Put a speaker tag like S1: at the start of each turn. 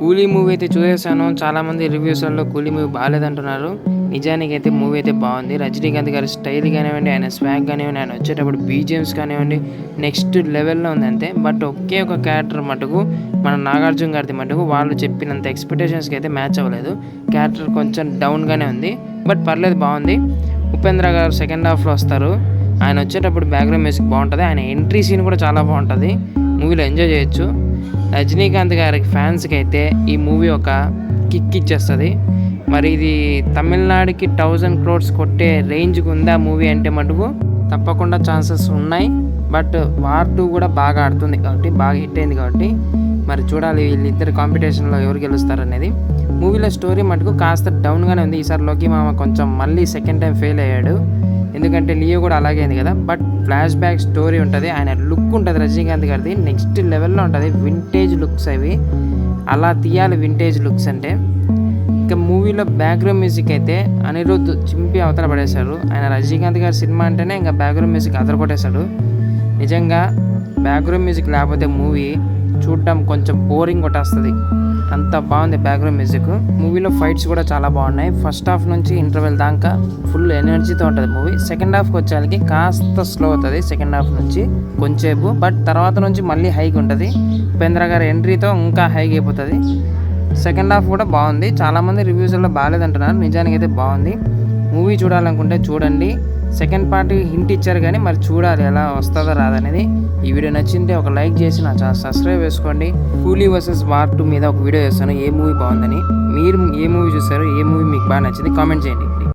S1: కూలీ మూవీ అయితే చూసేసాను. చాలామంది రివ్యూస్లలో కూలీ మూవీ బాగాలేదంటున్నారు. నిజానికి అయితే మూవీ అయితే బాగుంది. రజనీకాంత్ గారి స్టైల్ కానివ్వండి ఆయన స్వాగ్ కానివ్వండి ఆయన వచ్చేటప్పుడు బీజిఎమ్స్ కానివ్వండి నెక్స్ట్ లెవెల్లో ఉంది అంతే. బట్ ఒకే ఒక క్యారెక్టర్ మటుకు మన నాగార్జున గారిది మటుకు వాళ్ళు చెప్పినంత ఎక్స్పెక్టేషన్స్కి అయితే మ్యాచ్ అవ్వలేదు. క్యారెక్టర్ కొంచెం డౌన్గానే ఉంది. బట్ పర్లేదు బాగుంది. ఉపేంద్ర గారు సెకండ్ హాఫ్లో వస్తారు. ఆయన వచ్చేటప్పుడు బ్యాక్గ్రౌండ్ మ్యూజిక్ బాగుంటుంది. ఆయన ఎంట్రీ సీన్ కూడా చాలా బాగుంటుంది. మూవీలో ఎంజాయ్ చేయొచ్చు. రజనీకాంత్ గారికి ఫ్యాన్స్కి అయితే ఈ మూవీ ఒక కిక్ ఇచ్చేస్తుంది. మరి ఇది తమిళనాడుకి థౌజండ్ క్రోడ్స్ కొట్టే రేంజ్కి ఉందా మూవీ అంటే మటుకు తప్పకుండా ఛాన్సెస్ ఉన్నాయి. బట్ వార్ టూ కూడా బాగా ఆడుతుంది కాబట్టి బాగా హిట్ అయింది కాబట్టి మరి చూడాలి వీళ్ళిద్దరు కాంపిటీషన్లో ఎవరు గెలుస్తారు అనేది మూవీలో స్టోరీ మటుకు కాస్త డౌన్గానే ఉంది. ఈసారి లోకి మామ కొంచెం మళ్ళీ సెకండ్ టైం ఫెయిల్ అయ్యాడు. ఎందుకంటే లియో కూడా అలాగే అయింది కదా. బట్ ఫ్లాష్ బ్యాక్ స్టోరీ ఉంటుంది. ఆయన లుక్ ఉంటుంది రజనీకాంత్ గారిది. నెక్స్ట్ లెవెల్లో ఉంటుంది వింటేజ్ లుక్స్ అవి. అలా తీయాలి వింటేజ్ లుక్స్ అంటే. ఇంకా మూవీలో బ్యాక్గ్రౌండ్ మ్యూజిక్ అయితే అనిరుద్ధ్ చింపి అవతల పడేశారు. ఆయన రజనీకాంత్ గారి సినిమా అంటేనే ఇంకా బ్యాక్గ్రౌండ్ మ్యూజిక్ అదర కొట్టేశాడు నిజంగా బ్యాక్గ్రౌండ్ మ్యూజిక్ లేకపోతే మూవీ చూడటం కొంచెం బోరింగ్ కొట్టేస్తుంది. అంత బాగుంది బ్యాక్గ్రౌండ్ మ్యూజిక్ మూవీలో ఫైట్స్ కూడా చాలా బాగున్నాయి. ఫస్ట్ హాఫ్ నుంచి ఇంటర్వెల్ దాకా ఫుల్ ఎనర్జీతో ఉంటుంది మూవీ సెకండ్ హాఫ్కి వచ్చేసరికి కాస్త స్లో అవుతుంది సెకండ్ హాఫ్ నుంచి కొంచెంసేపు. బట్ తర్వాత నుంచి మళ్ళీ హైక్ ఉంటుంది. ఉపేంద్ర గారి ఎంట్రీతో ఇంకా హైక్ అయిపోతుంది. సెకండ్ హాఫ్ కూడా బాగుంది. చాలామంది రివ్యూస్లో బాగాలేదంటున్నారు. నిజానికి అయితే బాగుంది. మూవీ చూడాలనుకుంటే చూడండి. సెకండ్ పార్ట్ హింట్ ఇచ్చారు కానీ మరి చూడాలి ఎలా వస్తుందో రాదనేది. ఈ వీడియో నచ్చింటే ఒక లైక్ చేసి నా ఛానల్ సబ్స్క్రైబ్ చేసుకోండి. కూలీ వర్సెస్ వార్ టూ మీద ఒక వీడియో చేస్తాను. ఏ మూవీ బాగుందని. మీరు ఏ మూవీ చూసారో ఏ మూవీ మీకు బాగా నచ్చింది కామెంట్ చేయండి.